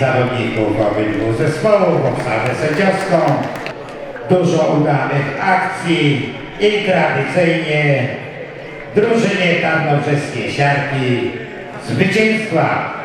zawodników obydwu zespołów, obsadę sędziowską. Dużo udanych akcji i tradycyjnie drużynie tarnobrzeskie siarki zwycięstwa.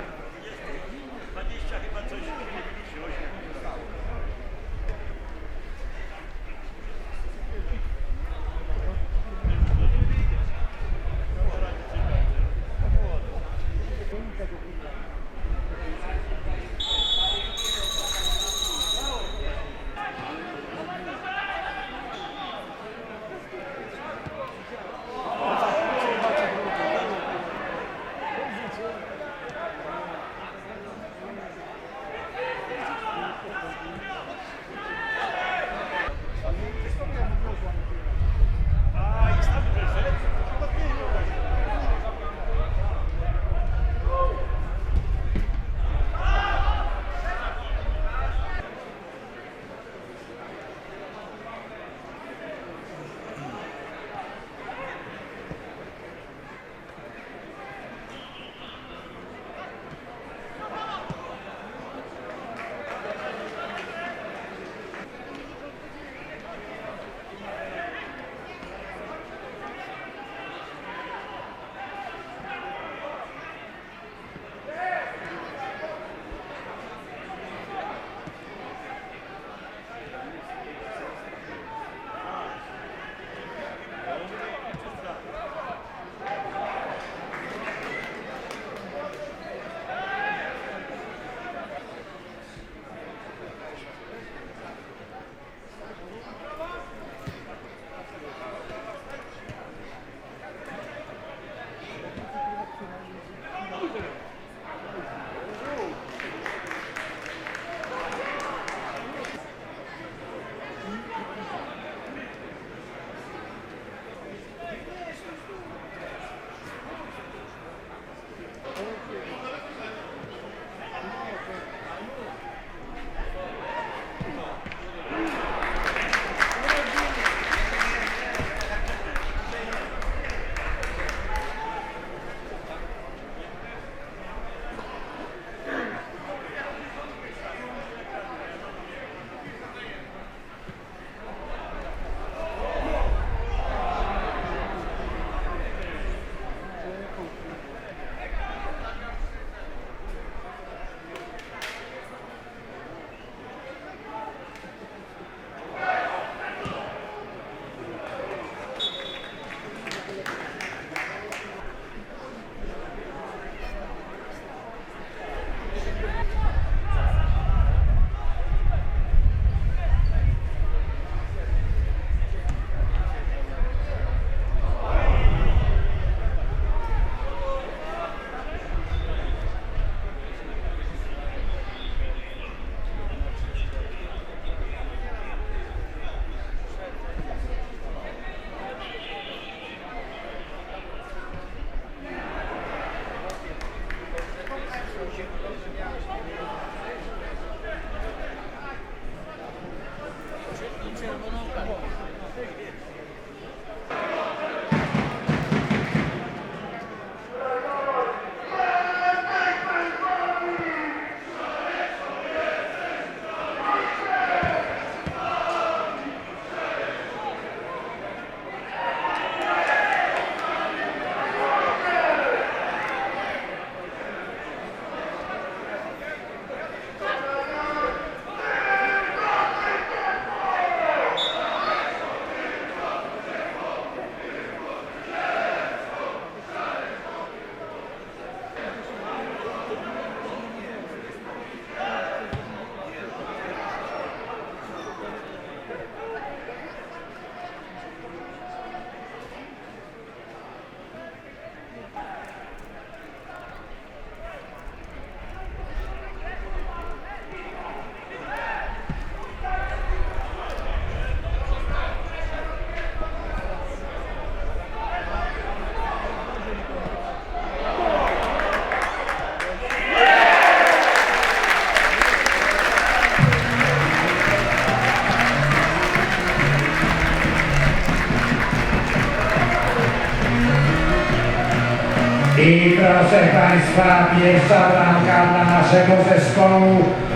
Państwa, pierwsza bramka dla naszego zespołu,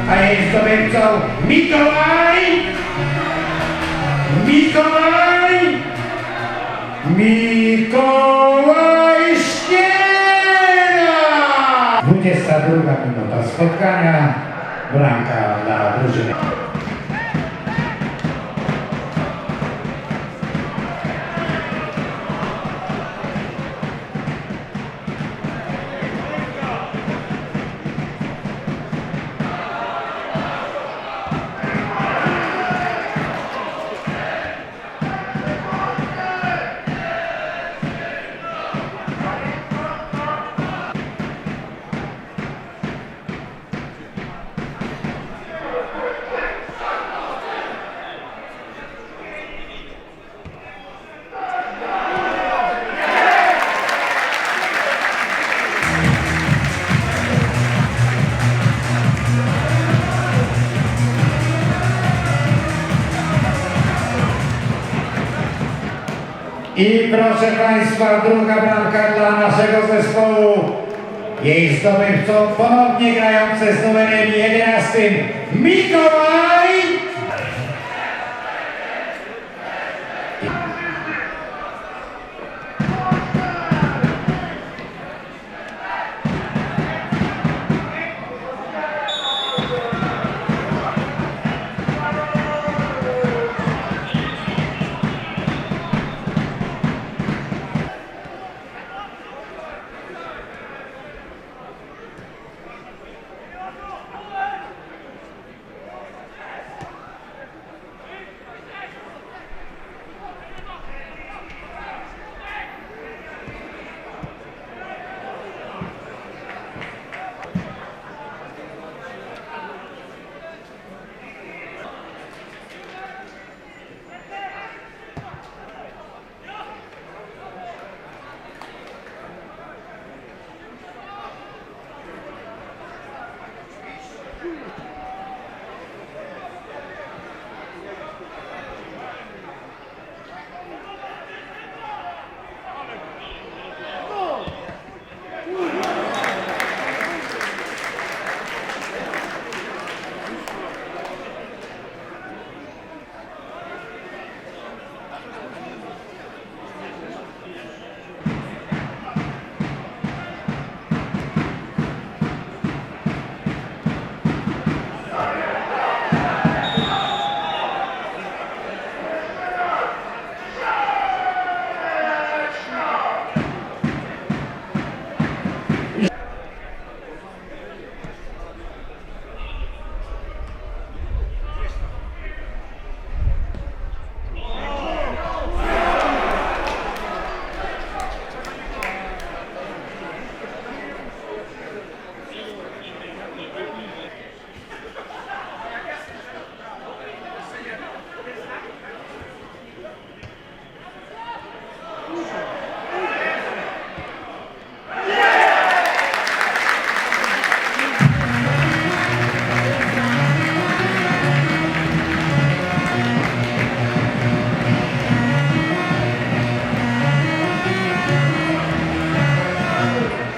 a jej zdobywcą Mikołaj! Mikołaj! Mikołaj Śniega! 22 minuta spotkania, bramka dla drużyny. I proszę Państwa, druga bramka dla naszego zespołu. Jej zdobywcą ponownie grający z numerem 11 Mikołaj!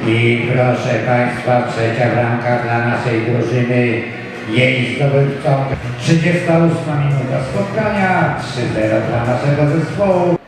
I proszę Państwa, trzecia bramka dla naszej drużyny. Jej zdobywcą 38 minuta spotkania, 3-0 dla naszego zespołu.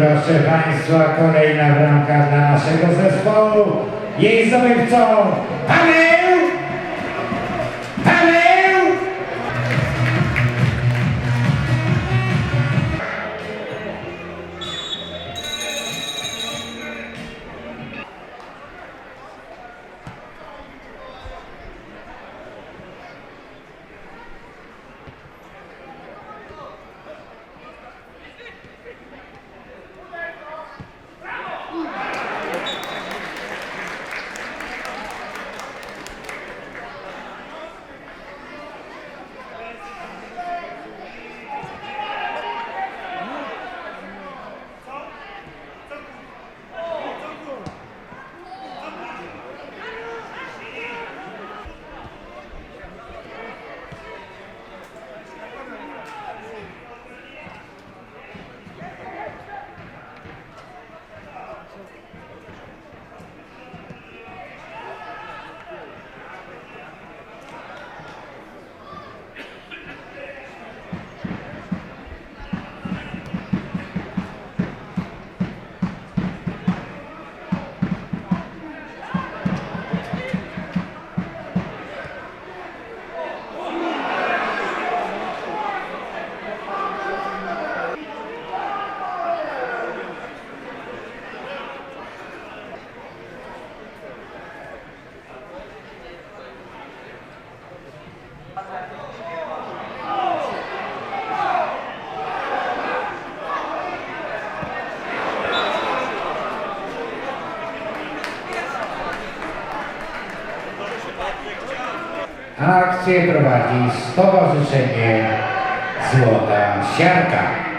Proszę Państwa, kolejna bramka dla naszego zespołu. Jej zdobywcą Akcję prowadzi Stowarzyszenie Złota Siarka.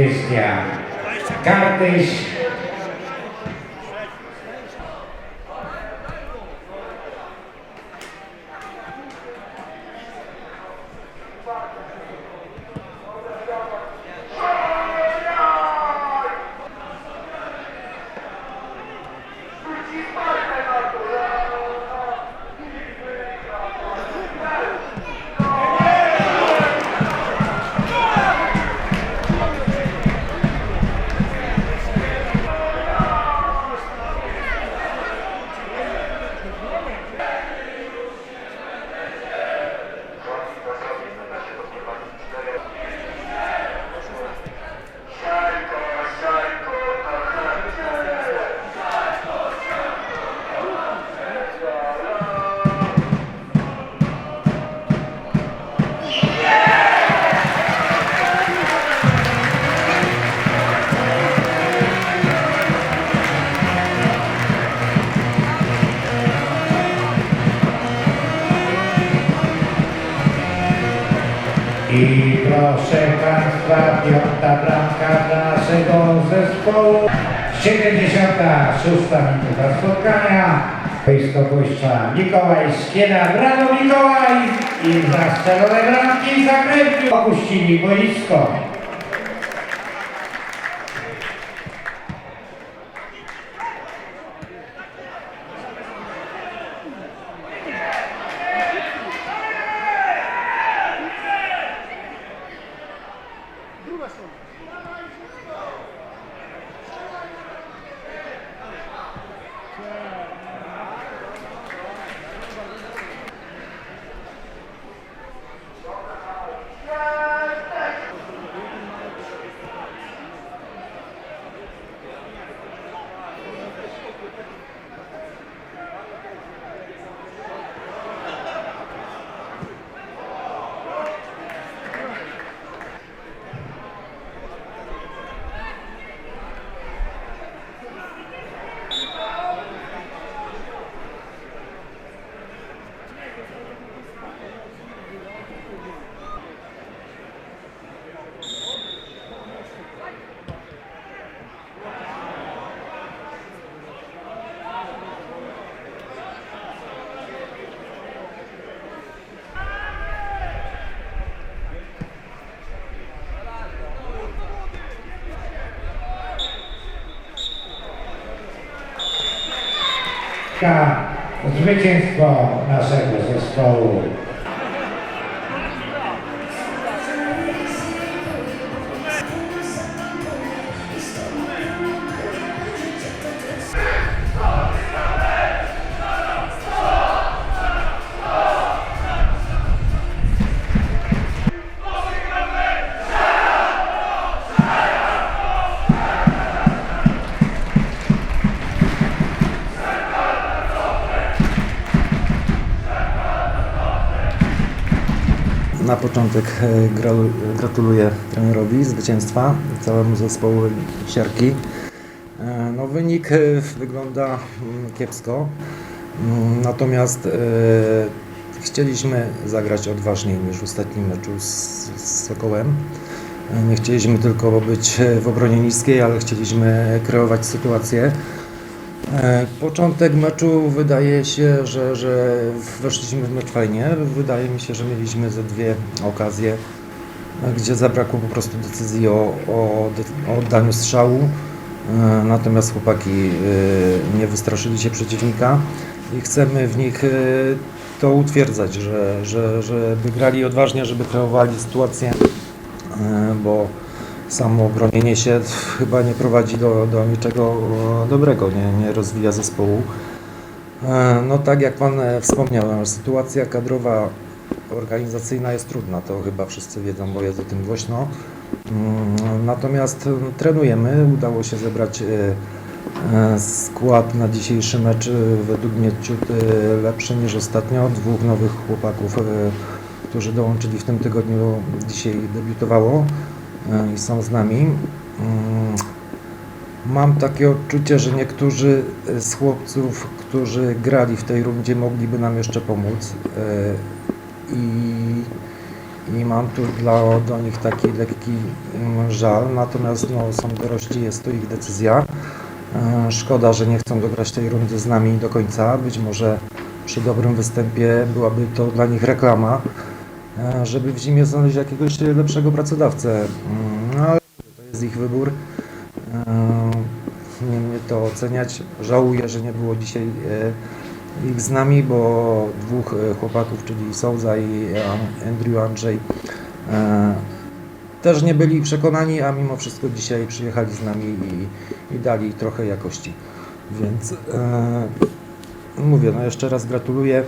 desde a Cartes. 76. minuta spotkania. Wojskobójstwa Mikołaj Skiera. Brawo Mikołaj! I zastrzelone bramki zakręcił. Opuścili boisko. Zwycięstwo naszego zespołu. Początek e, gra- gratuluję trenerowi zwycięstwa, całemu zespołowi siarki. E, No, wynik e, wygląda mm, kiepsko, Mm, natomiast chcieliśmy zagrać odważniej niż w ostatnim meczu z, z Sokołem. Nie chcieliśmy tylko być w obronie niskiej, ale chcieliśmy kreować sytuację. E, Początek meczu wydaje się, że, że weszliśmy w mecz fajnie. Wydaje mi się, że mieliśmy ze dwie okazje, e, gdzie zabrakło po prostu decyzji o, o, o oddaniu strzału. E, Natomiast chłopaki nie wystraszyli się przeciwnika i chcemy w nich to utwierdzać, że, że, żeby grali odważnie, żeby kreowali sytuację, bo samo bronienie się chyba nie prowadzi do, do niczego e, dobrego, nie, nie rozwija zespołu. E, No tak jak Pan e, wspomniał, sytuacja kadrowa, organizacyjna jest trudna, to chyba wszyscy wiedzą, bo jest o tym głośno. Mm, Natomiast trenujemy, udało się zebrać skład na dzisiejszy mecz według mnie ciut lepszy niż ostatnio. Dwóch nowych chłopaków, którzy dołączyli w tym tygodniu, dzisiaj debiutowało i są z nami. Mm, Mam takie odczucie, że niektórzy z chłopców, którzy grali w tej rundzie, mogliby nam jeszcze pomóc. E, I i mam tu dla, do nich taki lekki mm, żal, natomiast no, są dorośli, jest to ich decyzja. E, Szkoda, że nie chcą dograć tej rundy z nami do końca. Być może przy dobrym występie byłaby to dla nich reklama, e, żeby w zimie znaleźć jakiegoś lepszego pracodawcę. Mm, No ale to jest ich wybór. E, Nie mnie to oceniać. Żałuję, że nie było dzisiaj e, ich z nami, bo dwóch e, chłopaków, czyli Souza i An- Andrew Andrzej, też nie byli przekonani, a mimo wszystko dzisiaj przyjechali z nami i, i dali trochę jakości. Więc e, mówię, no jeszcze raz gratuluję.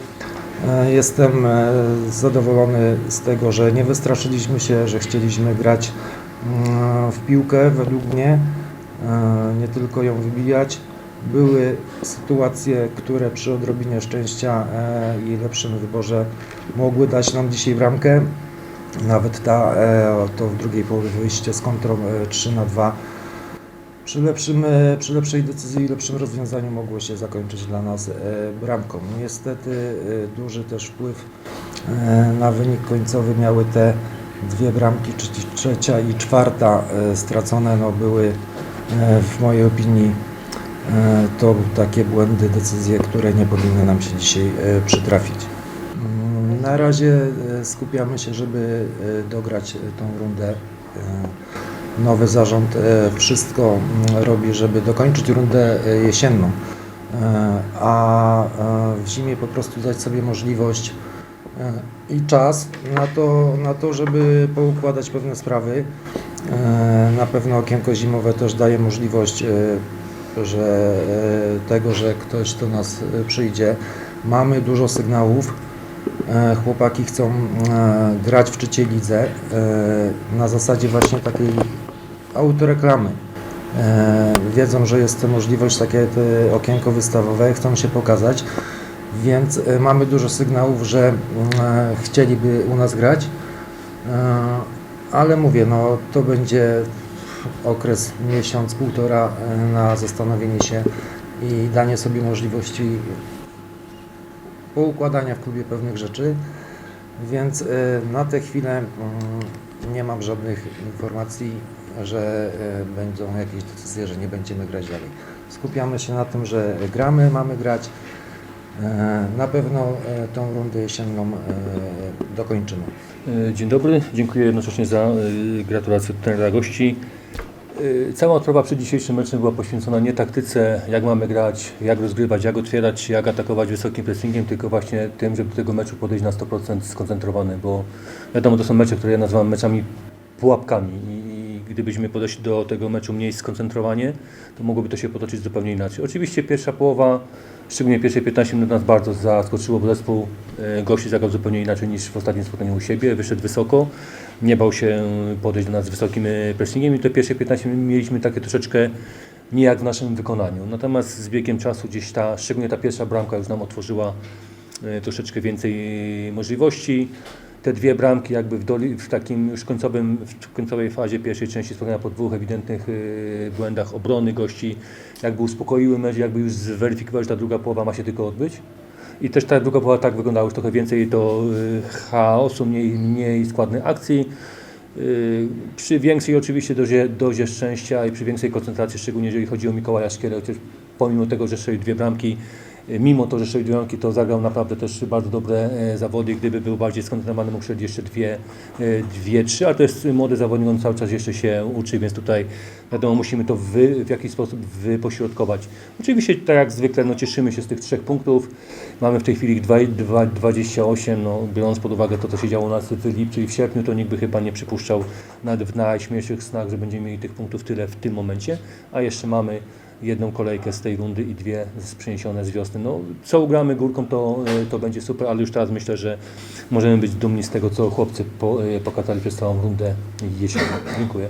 E, Jestem e, zadowolony z tego, że nie wystraszyliśmy się, że chcieliśmy grać mm, w piłkę według mnie, e, nie tylko ją wybijać. Były sytuacje, które przy odrobinie szczęścia i lepszym wyborze mogły dać nam dzisiaj bramkę. Nawet ta, to w drugiej połowie wyjście z kontrą e, 3 na 2 przy, lepszym, e, przy lepszej decyzji i lepszym rozwiązaniu mogło się zakończyć dla nas e, bramką. Niestety e, duży też wpływ na wynik końcowy miały te dwie bramki, czyli trzecia i czwarta stracone no, były w mojej opinii to takie błędy, decyzje, które nie powinny nam się dzisiaj przytrafić. Mm, Na razie skupiamy się, żeby dograć tą rundę. Nowy zarząd e, wszystko mm, robi, żeby dokończyć rundę e, jesienną, E, a w zimie po prostu dać sobie możliwość i czas na to, na to żeby poukładać pewne sprawy. Na pewno okienko zimowe też daje możliwość, że tego, że ktoś do nas przyjdzie. Mamy dużo sygnałów. Chłopaki chcą grać w trzeciej lidze na zasadzie właśnie takiej autoreklamy. E, Wiedzą, że jest możliwość, takie okienko wystawowe, chcą się pokazać, więc e, mamy dużo sygnałów, że e, chcieliby u nas grać, E, ale mówię, no to będzie okres miesiąc, półtora e, na zastanowienie się i danie sobie możliwości poukładania w klubie pewnych rzeczy, więc e, na tę chwilę mm, nie mam żadnych informacji, że e, będą jakieś decyzje, że nie będziemy grać dalej. Skupiamy się na tym, że gramy, mamy grać. E, Na pewno e, tą rundę jesienną dokończymy. Dzień dobry, dziękuję jednocześnie za gratulacje trenera gości. Cała odprawa przed dzisiejszym meczem była poświęcona nie taktyce, jak mamy grać, jak rozgrywać, jak otwierać, jak atakować wysokim pressingiem, tylko właśnie tym, żeby do tego meczu podejść na 100% skoncentrowany, bo wiadomo, to są mecze, które ja nazywam meczami pułapkami i gdybyśmy podeszli do tego meczu mniej skoncentrowanie, to mogłoby to się potoczyć zupełnie inaczej. Oczywiście pierwsza połowa, szczególnie pierwsze 15 minut nas bardzo zaskoczyło, bo zespół e, gości zagrał zupełnie inaczej niż w ostatnim spotkaniu u siebie, wyszedł wysoko, nie bał się podejść do nas z wysokim e, pressingiem i te pierwsze 15 minut mieliśmy takie troszeczkę nie jak w naszym wykonaniu. Natomiast z biegiem czasu gdzieś ta, szczególnie ta pierwsza bramka już nam otworzyła e, troszeczkę więcej możliwości. Te dwie bramki jakby w, doli, w takim już końcowym, w końcowej fazie pierwszej części spotkania po dwóch ewidentnych y, błędach obrony gości jakby uspokoiły mecz, jakby już zweryfikowały, że ta druga połowa ma się tylko odbyć. I też ta druga połowa tak wyglądała już trochę więcej to y, chaosu, mniej, mniej składnej akcji. Y, Przy większej oczywiście dozie, dozie szczęścia i przy większej koncentracji, szczególnie jeżeli chodzi o Mikołaja Szkierę, chociaż pomimo tego, że strzelił dwie bramki, mimo to, że dwie bramki, to zagrał naprawdę też bardzo dobre e, zawody. Gdyby był bardziej skoncentrowany, mógł strzelić jeszcze dwie, e, dwie, trzy, ale to jest młody zawodnik, on cały czas jeszcze się uczy, więc tutaj wiadomo, musimy to wy, w jakiś sposób wypośrodkować. Oczywiście, tak jak zwykle, no, cieszymy się z tych trzech punktów. Mamy w tej chwili ich dwa- dwa- 28, no, biorąc pod uwagę to, co się działo w lipcu i w sierpniu, to nikt by chyba nie przypuszczał nawet w najśmielszych snach, że będziemy mieli tych punktów tyle w tym momencie, a jeszcze mamy jedną kolejkę z tej rundy i dwie przeniesione z wiosny. No, co ugramy górką, to, e, to będzie super, ale już teraz myślę, że możemy być dumni z tego, co chłopcy po, e, pokazali przez całą rundę jesienną. Dziękuję.